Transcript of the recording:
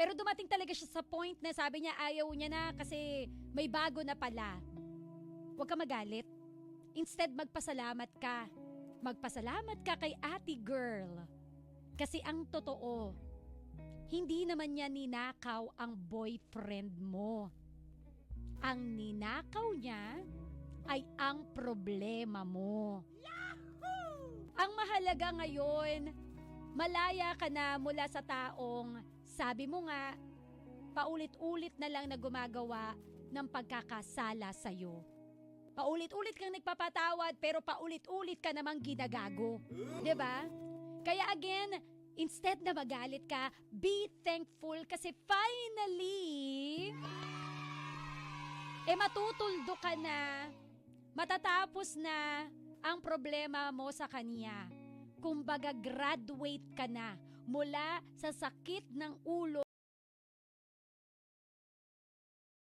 Pero dumating talaga siya sa point na sabi niya ayaw niya na kasi may bago na pala. Huwag ka magalit. Instead, magpasalamat ka. Magpasalamat ka kay ate girl. Kasi ang totoo, hindi naman niya ninakaw ang boyfriend mo. Ang ninakaw niya ay ang problema mo. Ang mahalaga ngayon, malaya ka na mula sa taong sabi mo nga, paulit-ulit na lang na gumagawa ng pagkakasala sa'yo. Paulit-ulit kang nagpapatawad pero paulit-ulit ka namang ginagago. ba? Kaya again, instead na magalit ka, be thankful kasi finally, eh matutuldo ka na, matatapos na ang problema mo sa kanya. Kumbaga graduate ka na mula sa sakit ng ulo